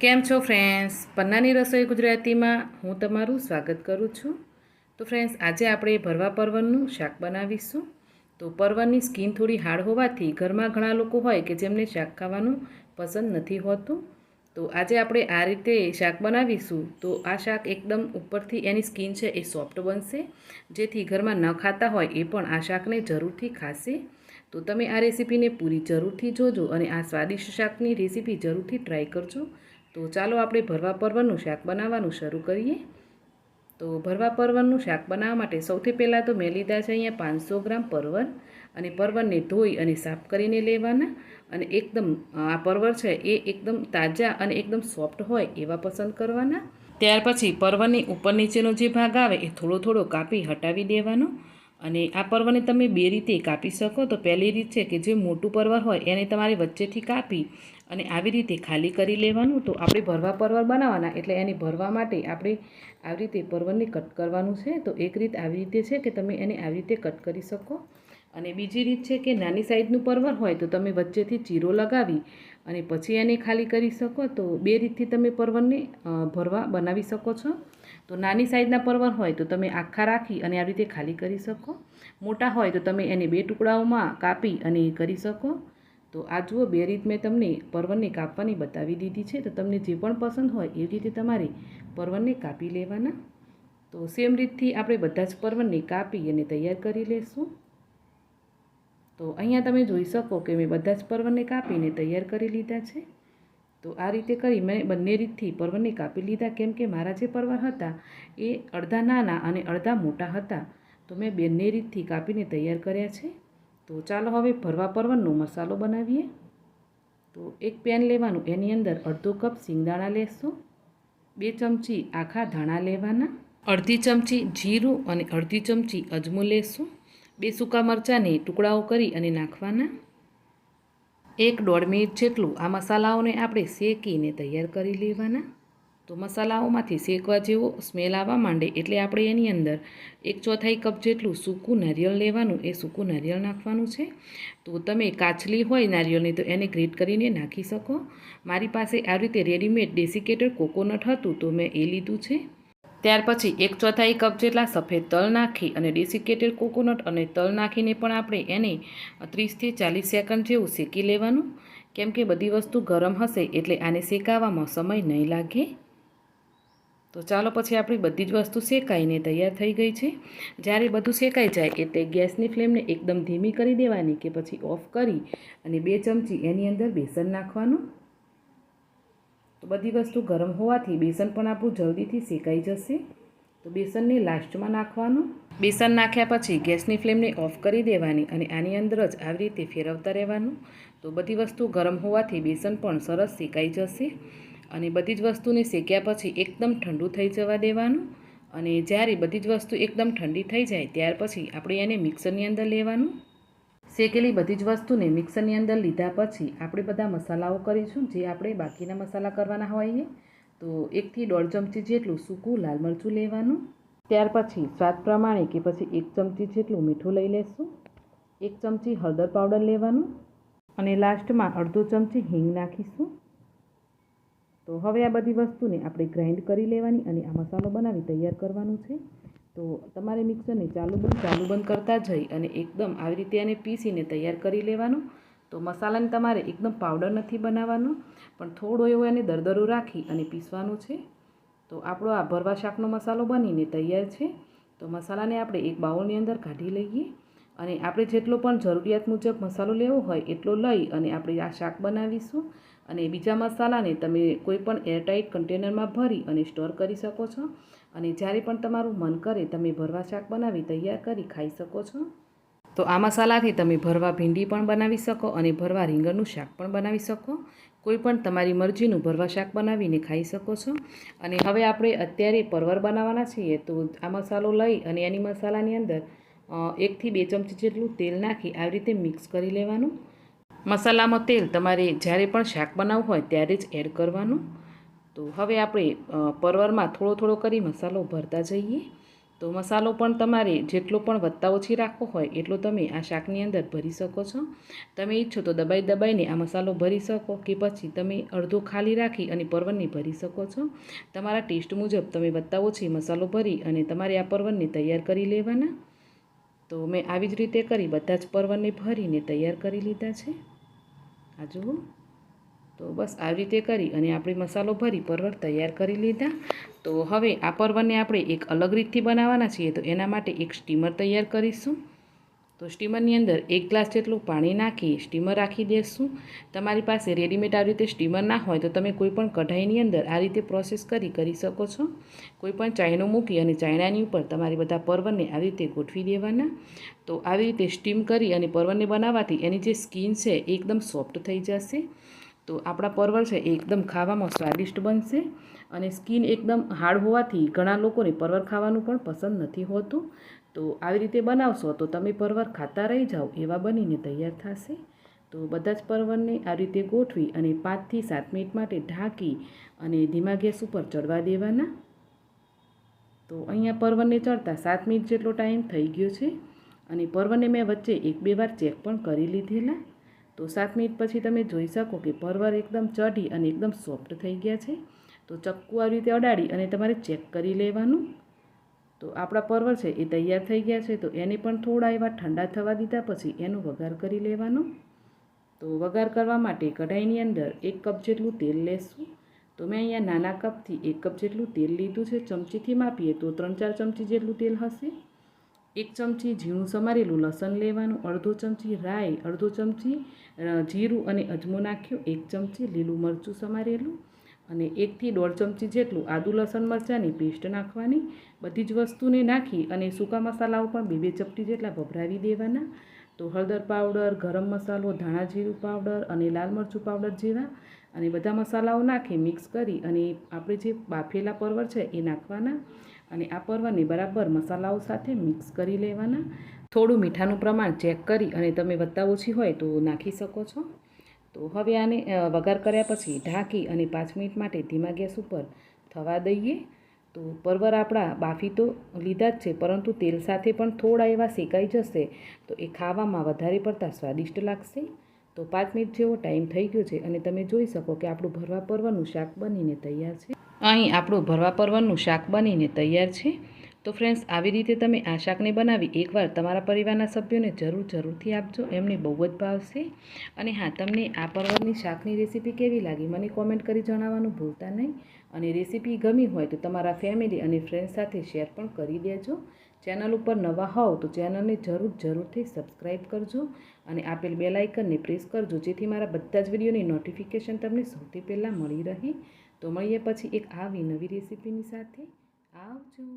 કેમ છો ફ્રેન્ડ્સ પન્નાની રસોઈ ગુજરાતીમાં હું તમારું સ્વાગત કરું છું. તો ફ્રેન્ડ્સ આજે આપણે ભરવા પર્વનનું શાક બનાવીશું. તો પરવરની સ્કીન થોડી હાર્ડ હોવાથી ઘરમાં ઘણા લોકો હોય કે જેમને શાક ખાવાનું પસંદ નથી હોતું. તો આજે આપણે આ રીતે શાક બનાવીશું. તો આ શાક એકદમ ઉપરથી એની સ્કીન છે એ સોફ્ટ બનશે. જેથી ઘરમાં ન ખાતા હોય એ પણ આ શાકને જરૂરથી ખાશે. તો તમે આ રેસીપીને પૂરી જરૂરથી જોજો અને આ સ્વાદિષ્ટ શાકની રેસીપી જરૂરથી ટ્રાય કરજો. તો ચાલો આપણે ભરવા પર્વનું શાક બનાવવાનું શરૂ કરીએ. તો ભરવા પરવરનું શાક બનાવવા માટે સૌથી પહેલાં તો મેં લીધા છે અહીંયા પાંચસો ગ્રામ પરવર અને પરવરને ધોઈ અને સાફ કરીને લેવાના. અને એકદમ આ પરવર છે એ એકદમ તાજા અને એકદમ સોફ્ટ હોય એવા પસંદ કરવાના. ત્યાર પછી પરવરની ઉપર નીચેનો જે ભાગ આવે એ થોડો થોડો કાપી હટાવી દેવાનો. અને આ પર્વને તમે બે રીતે કાપી શકો. તો પહેલી રીત છે કે જે મોટું પર્વર હોય એને તમારે વચ્ચેથી કાપી અને આવી રીતે ખાલી કરી લેવાનું તો આપણે ભરવા પરવર બનાવવાના. એટલે એને ભરવા માટે આપણે આવી રીતે પરવરને કટ કરવાનું છે. તો એક રીત આવી રીતે છે કે તમે એને આવી રીતે કટ કરી શકો. અને બીજી રીત છે કે નાની સાઈઝનું પરવર હોય તો તમે વચ્ચેથી ચીરો લગાવી અને પછી એને ખાલી કરી શકો. તો બે રીતથી તમે પરવરને ભરવા બનાવી શકો છો. તો નાની સાઈઝના પરવર હોય તો તમે આખા રાખી અને આવી રીતે ખાલી કરી શકો. મોટા હોય તો તમે એને બે ટુકડાઓમાં કાપી અને કરી શકો. તો આ જુઓ, બે રીત મેં તમને પર્વતને કાપવાની બતાવી દીધી છે. તો તમને જે પણ પસંદ હોય એવી રીતે તમારે પર્વતને કાપી લેવાના. તો સેમ રીતથી આપણે બધા જ પર્વતને કાપી અને તૈયાર કરી લેશું. તો અહીંયા તમે જોઈ શકો કે મેં બધા જ પર્વતને કાપીને તૈયાર કરી લીધા છે. તો આ રીતે કરી મેં બંને રીતથી પર્વતને કાપી લીધા. કેમ કે મારા જે પર્વત હતા એ અડધા નાના અને અડધા મોટા હતા. તો મેં બંને રીતથી કાપીને તૈયાર કર્યા છે. તો ચાલો હવે ભરવા પરવનનો મસાલો બનાવીએ. તો એક પેન લેવાનું, એની અંદર અડધો કપ સિંગદાણા લેશું, બે ચમચી આખા ધાણા લેવાના, અડધી ચમચી જીરું અને અડધી ચમચી અજમો લેશું, બે સૂકા મરચાંને ટુકડાઓ કરી અને નાખવાના. એક દોઢ મિનિટ જેટલું આ મસાલાઓને આપણે શેકીને તૈયાર કરી લેવાના. તો મસાલાઓમાંથી શેકવા જેવો સ્મેલ આવવા માંડે એટલે આપણે એની અંદર એક ચોથાઈ કપ જેટલું સૂકું નારિયેળ લેવાનું, એ સૂકું નારિયેળ નાખવાનું છે. તો તમે કાચલી હોય નારિયેળની તો એને ગ્રેટ કરીને નાખી શકો. મારી પાસે આ રીતે રેડીમેડ ડેસિકેટેડ કોકોનટ હતું તો મેં એ લીધું છે. ત્યાર પછી એક ચોથાઈ કપ જેટલા સફેદ તલ નાખી અને ડેસિકેટેડ કોકોનટ અને તલ નાખીને પણ આપણે એને ત્રીસથી ચાલીસ સેકન્ડ જેવું શેકી લેવાનું. કેમ કે બધી વસ્તુ ગરમ હશે એટલે આને શેકાવામાં સમય નહીં લાગે. તો ચાલો પછી આપણી બધી જ વસ્તુ શેકાઈને તૈયાર થઈ ગઈ છે. જ્યારે બધું શેકાઈ જાય એટલે ગેસની ફ્લેમને એકદમ ધીમી કરી દેવાની કે પછી ઓફ કરી અને બે ચમચી એની અંદર બેસન નાખવાનું. તો બધી વસ્તુ ગરમ હોવાથી બેસન પણ આપણું જલ્દીથી શેકાઈ જશે. તો બેસનને લાસ્ટમાં નાખવાનું. બેસન નાખ્યા પછી ગેસની ફ્લેમને ઓફ કરી દેવાની અને આની અંદર જ આવી રીતે ફેરવતા રહેવાનું. તો બધી વસ્તુ ગરમ હોવાથી બેસન પણ સરસ શેકાઈ જશે. અને બધી જ વસ્તુને શેક્યા પછી એકદમ ઠંડુ થઈ જવા દેવાનું અને જ્યારે બધી જ વસ્તુ એકદમ ઠંડી થઈ જાય ત્યાર પછી આપણે એને મિક્સરની અંદર લેવાનું. શેકેલી બધી જ વસ્તુને મિક્સરની અંદર લીધા પછી આપણે બધા મસાલાઓ કરીશું, જે આપણે બાકીના મસાલા કરવાના હોઈએ. તો એકથી દોઢ ચમચી જેટલું સૂકું લાલ મરચું લેવાનું. ત્યાર પછી સ્વાદ પ્રમાણે કે પછી એક ચમચી જેટલું મીઠું લઈ લેશું. એક ચમચી હળદર પાવડર લેવાનું. અને લાસ્ટમાં અડધો ચમચી હિંગ નાખીશું. તો હવે આ બધી વસ્તુને આપણે ગ્રાઇન્ડ કરી લેવાની અને આ મસાલો બનાવી તૈયાર કરવાનું છે. તો તમારે મિક્સરને ચાલુ બંધ ચાલુ બંધ કરતા જઈ અને એકદમ આવી રીતે એને પીસીને તૈયાર કરી લેવાનું. તો મસાલાને તમારે એકદમ પાવડર નથી બનાવવાનો, પણ થોડો એવો એને દરદરું રાખી અને પીસવાનું છે. તો આપણો આ ભરવા શાકનો મસાલો બનીને તૈયાર છે. તો મસાલાને આપણે એક બાઉલની અંદર કાઢી લઈએ. અને આપણે જેટલો પણ જરૂરિયાત મુજબ મસાલો લેવો હોય એટલો લઈ અને આપણે આ શાક બનાવીશું. અને બીજા મસાલાને તમે કોઈ પણ એરટાઇટ કન્ટેનરમાં ભરી અને સ્ટોર કરી શકો છો. અને જ્યારે પણ તમારું મન કરે તમે ભરવા શાક બનાવી તૈયાર કરી ખાઈ શકો છો. તો આ મસાલાથી તમે ભરવા ભીંડી પણ બનાવી શકો અને ભરવા રીંગણનું શાક પણ બનાવી શકો. કોઈ પણ તમારી મરજીનું ભરવા શાક બનાવીને ખાઈ શકો છો. અને હવે આપણે અત્યારે પરવર બનાવવાના છીએ તો આ મસાલો લઈ અને એની મસાલાની અંદર એકથી બે ચમચી જેટલું તેલ નાખી આવી રીતે મિક્સ કરી લેવાનું. મસાલામાં તેલ તમારે જ્યારે પણ શાક બનાવવું હોય ત્યારે જ એડ કરવાનું. તો હવે આપણે પરવરમાં થોડો થોડો કરી મસાલો ભરતા જઈએ. તો મસાલો પણ તમારે જેટલો પણ વધતા ઓછી રાખવો હોય એટલો તમે આ શાકની અંદર ભરી શકો છો. તમે ઈચ્છો તો દબાઈ દબાઈને આ મસાલો ભરી શકો કે પછી તમે અડધો ખાલી રાખી અને પરવળને ભરી શકો છો. તમારા ટેસ્ટ મુજબ તમે વધતા ઓછી મસાલો ભરી અને તમારે આ પરવળને તૈયાર કરી લેવાના. તો મેં આવી જ રીતે કરી, બધા જ પર્વને ભરીને તૈયાર કરી લીધા છે. આ જુઓ. તો બસ આવી રીતે કરી અને આપણે મસાલો ભરી પરવર તૈયાર કરી લીધા. તો હવે આ પર્વને આપણે એક અલગ રીતથી બનાવવાના છીએ, તો એના માટે એક સ્ટીમર તૈયાર કરીશું. તો સ્ટીમરની અંદર એક ગ્લાસ જેટલું પાણી નાખી સ્ટીમર રાખી દઈશું તમારી પાસે રેડીમેડ આવી રીતે સ્ટીમર ના હોય તો તમે કોઈ પણ કઢાઈની અંદર આ રીતે પ્રોસેસ કરી કરી શકો છો. કોઈપણ ચાયનો મૂકી અને ચાયણાની ઉપર તમારી બધા પરવળને આવી રીતે ગોઠવી દેવાના. તો આવી રીતે સ્ટીમ કરી અને પરવળને બનાવવાથી એની જે સ્કીન છે એકદમ સોફ્ટ થઈ જશે. તો આપણા પરવળ છે એકદમ ખાવામાં સ્વાદિષ્ટ બનશે. અને સ્કીન એકદમ હાર્ડ હોવાથી ઘણા લોકોને પરવર ખાવાનું પણ પસંદ નથી હોતું. તો આવી રીતે બનાવશો તો તમે પરવર ખાતા રહી જાઓ એવા બનીને તૈયાર થશે. તો બધા જ પરવરને આ રીતે ગોઠવી અને પાંચથી સાત મિનિટ માટે ઢાંકી અને ધીમા ગેસ ઉપર ચડવા દેવાના. તો અહીંયા પરવરને ચડતા સાત મિનિટ જેટલો ટાઈમ થઈ ગયો છે અને પરવરને મેં વચ્ચે એક બે વાર ચેક પણ કરી લીધેલા. તો સાત મિનિટ પછી તમે જોઈ શકો કે પરવર એકદમ ચઢી અને એકદમ સોફ્ટ થઈ ગયા છે. તો ચક્કુ આવી રીતે અડાડી અને તમારે ચેક કરી લેવાનું. તો આપણા પરવર છે એ તૈયાર થઈ ગયા છે, તો એને પણ થોડા એવા ઠંડા થવા દીધા પછી એનો વઘાર કરી લેવાનો. તો વઘાર કરવા માટે કઢાઈની અંદર એક કપ જેટલું તેલ લેશું. તો મેં અહીંયા નાના કપથી એક કપ જેટલું તેલ લીધું છે, ચમચીથી માપીએ તો ત્રણ ચાર ચમચી જેટલું તેલ હશે. એક ચમચી ઝીણું સમારેલું લસણ લેવાનું, અડધો ચમચી રાઈ, અડધો ચમચી જીરું અને અજમો નાખ્યો, એક ચમચી લીલું મરચું સમારેલું. અને એકથી દોઢ ચમચી જેટલું આદુ લસણ મરચાંની પેસ્ટ નાખવાની. બધી જ વસ્તુને નાખી અને સૂકા મસાલાઓ પણ બે બે ચપટી જેટલા ભભરાવી દેવાના. તો હળદર પાવડર, ગરમ મસાલો, ધાણા જીરું પાવડર અને લાલ મરચું પાવડર જેવા. અને બધા મસાલાઓ નાખી મિક્સ કરી અને આપણે જે બાફેલા પરવર છે એ નાખવાના. અને આ પરવરને બરાબર મસાલાઓ સાથે મિક્સ કરી લેવાના. થોડું મીઠાનું પ્રમાણ ચેક કરી અને તમે વધતા ઓછી હોય તો નાખી શકો છો. તો હવે આને વઘાર કર્યા પછી ઢાંકી અને પાંચ મિનિટ માટે ધીમા ગેસ ઉપર થવા દઈએ. તો પરવર આપણા બાફી તો લીધા જ છે, પરંતુ તેલ સાથે પણ થોડા એવા શેકાઈ જશે તો એ ખાવામાં વધારે પડતા સ્વાદિષ્ટ લાગશે. તો પાંચ મિનિટ જેવો ટાઈમ થઈ ગયો છે અને તમે જોઈ શકો કે આપણું ભરવા પર્વનું શાક બનીને તૈયાર છે. અહીં આપણું ભરવા પર્વનું શાક બનીને તૈયાર છે. તો ફ્રેન્ડ્સ આવી રીતે તમે આ શાકને બનાવી એકવાર તમારા પરિવારના સભ્યોને જરૂર જરૂરથી આપજો. એમને બહુ જ ભાવશે અને હા, તમને આ પરવરની શાકની રેસીપી કેવી લાગી મને કોમેન્ટ કરી જણાવવાનું ભૂલતા નહીં. અને રેસીપી ગમી હોય તો તમારા ફેમિલી અને ફ્રેન્ડ્સ સાથે શેર પણ કરી દેજો. ચેનલ ઉપર નવા હોવ તો ચેનલને જરૂર જરૂરથી સબસ્ક્રાઈબ કરજો અને આપેલ બેલાઇકનને પ્રેસ કરજો, જેથી મારા બધા જ વિડીયોની નોટિફિકેશન તમને સૌથી પહેલાં મળી રહે. તો મળીએ પછી એક આવી નવી રેસીપીની સાથે. આવજો.